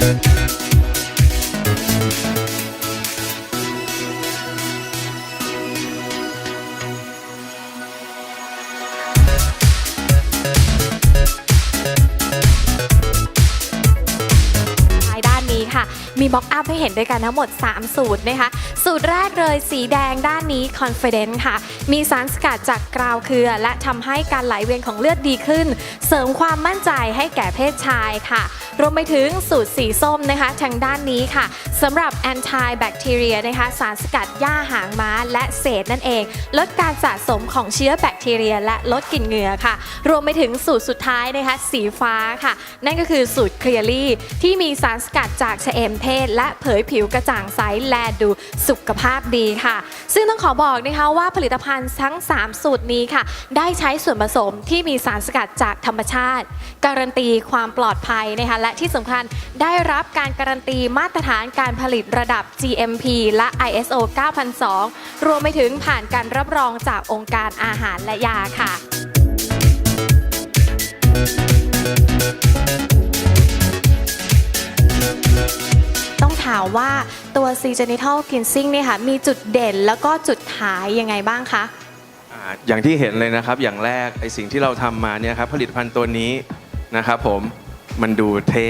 Thank อัพให้เห็นด้วยกันทั้งหมด 3 สูตรนะคะ สูตรแรกเลยสีแดงด้านนี้ Confident ค่ะ มีสารสกัดจากกราวเครือ และทำให้การไหลเวียนของเลือดดีขึ้น เสริมความมั่นใจให้แก่เพศชายค่ะ รวมไปถึงสูตรสีส้มนะคะ ทางด้านนี้ค่ะสำหรับ anti bacteria นะคะ สารสกัดหญ้าหางม้าและเศษนั่นเอง ลดการสะสมของเชื้อแบคทีเรีย และลดกลิ่นเหงื่อค่ะ รวมไปถึงสูตรสุดท้ายนะคะ สีฟ้าค่ะ นั่นก็คือสูตร Clearly ที่มีสารสกัดจากชะเอมเทศและเผยผิวกระจ่างใสแลดูสุขภาพดีค่ะ ซึ่งต้องขอบอกนะคะว่าผลิตภัณฑ์ทั้ง 3 สูตรนี้ค่ะ ได้ใช้ส่วนผสมที่มีสารสกัดจากธรรมชาติ การันตีความปลอดภัยนะคะและที่สำคัญได้รับการการันตีมาตรฐานการผลิตระดับ GMP และ ISO 9002 รวมไปถึงผ่านการรับรองจากองค์การอาหารและยาค่ะ ต้องถามว่าตัว C Genital Cleansing เนี่ยค่ะมีจุดเด่นแล้วก็จุดขายยังไงบ้างคะ อ่าอย่างที่เห็นเลยนะครับอย่างแรกไอสิ่งที่เราทำมาเนี่ยครับผลิตภัณฑ์ตัวนี้นะครับผมมันดูเท่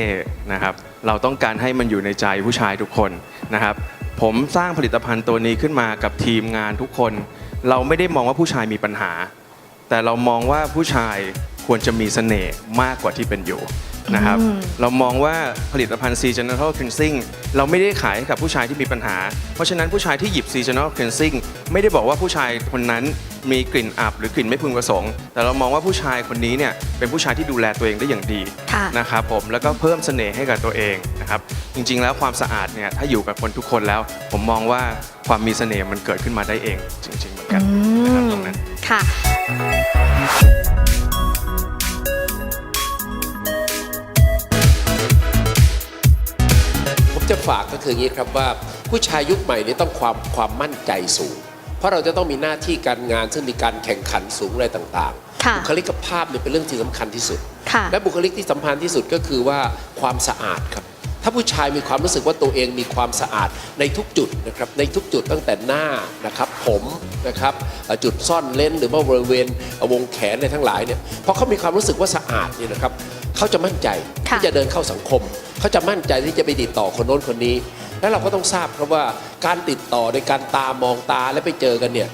นะครับ เราต้องการให้มันอยู่ในใจผู้ชายทุกคนนะครับ ผมสร้างผลิตภัณฑ์ตัวนี้ขึ้นมากับทีมงานทุกคน เราไม่ได้มองว่าผู้ชายมีปัญหา แต่เรามองว่าผู้ชายควรจะมีเสน่ห์มากกว่าที่เป็นอยู่ นะครับอืมเรามองว่าผลิตภัณฑ์ C Genital Cleansing เราไม่ได้ขายให้กับผู้ชายที่มีปัญหา เพราะฉะนั้นผู้ชายที่หยิบ C Genital Cleansing ไม่ได้บอกว่าผู้ชายคนนั้นมีกลิ่นอับหรือกลิ่นไม่พึงประสงค์ แต่เรามองว่าผู้ชายคนนี้เนี่ยเป็นผู้ชายที่ดูแลตัวเองได้อย่างดีค่ะนะครับผมแล้วก็เพิ่มเสน่ห์ให้กับตัวเองนะครับจริงๆ แล้วความสะอาดเนี่ยถ้าอยู่กับคนทุกคนแล้ว ผมมองว่าความมีเสน่ห์มันเกิดขึ้นมาได้เอง จริงๆเหมือนกันนะครับตรงนั้น ค่ะ ฝากก็คืออย่างนี้ครับว่าผู้ชายยุคใหม่นี้ต้องความความมั่นใจสูง เพราะเราจะต้องมีหน้าที่การงานซึ่งมีการแข่งขันสูงอะไรต่างค่ะๆบุคลิกภาพเนี่ยเป็นเรื่องที่สำคัญที่สุดค่ะและบุคลิกที่สำคัญที่สุดก็คือว่าความสะอาดครับถ้าผู้ชายมีความรู้สึกว่าตัวเองมีความสะอาดในทุกจุดนะครับในทุกจุดตั้งแต่หน้านะครับผมนะครับเอ่อจุดซ่อนเลนหรือว่าบริเวณเอ่อวงแขนในทั้งหลายเนี่ยพอเขามีความรู้สึกว่าสะอาดเนี่ยนะครับ เขาจะมั่นใจค่ะ ที่จะเดินเข้าสังคม เขาจะมั่นใจที่จะไปติดต่อคนโน้นคนนี้ แล้วเราก็ต้องทราบครับว่าการติดต่อในการตามองตาและไปเจอกันเนี่ย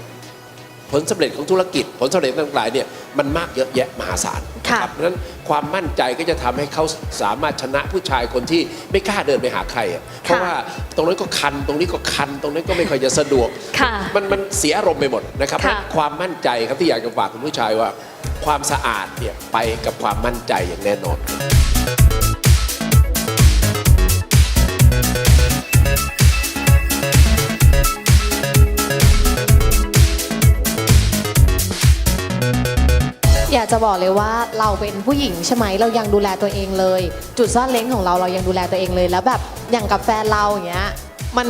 ผลสำเร็จของธุรกิจ ผลสำเร็จทั้งหลายเนี่ยมันมากเยอะแยะมหาศาลค่ะนะครับเพราะฉะนั้นความมั่นใจก็จะทำให้เขาสามารถชนะผู้ชายคนที่ไม่กล้าเดินไปหาใครอะเพราะว่าตรงนั้นก็คันตรงนี้ก็คัน ตรงนั้นก็ไม่ค่อยจะสะดวกค่ะมันมันเสียอารมณ์ไปหมดนะครับค่ะความมั่นใจครับที่อยากจะฝากคุณผู้ชายว่า ความสะอาดเนี่ยไปกับความมั่นใจอย่างแน่นอน อยากจะบอกเลยว่าเราเป็นผู้หญิงใช่ไหมเรายังดูแลตัวเองเลย จุดซ่อนเลนของเราเรายังดูแลตัวเองเลยแล้วแบบอย่างกับแฟนเราอย่างเงี้ยมัน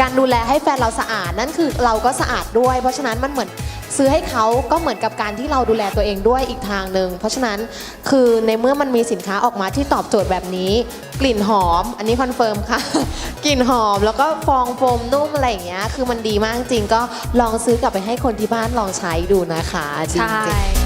การดูแลให้แฟนเราสะอาดนั่นคือเราก็สะอาดด้วย เพราะฉะนั้นมันเหมือนซื้อให้เขาก็เหมือนกับการที่เราดูแลตัวเองด้วยอีกทางหนึ่งเพราะฉะนั้นคือในเมื่อมันมีสินค้าออกมาที่ตอบโจทย์แบบนี้ กลิ่นหอม อันนี้คอนเฟิร์มค่ะ กลิ่นหอมแล้วก็ฟองโฟมนุ่มอะไรอย่างเงี้ยคือมันดีมากจริงก็ลองซื้อกลับไปให้คนที่บ้านลองใช้ดูนะคะจริงใช่ๆ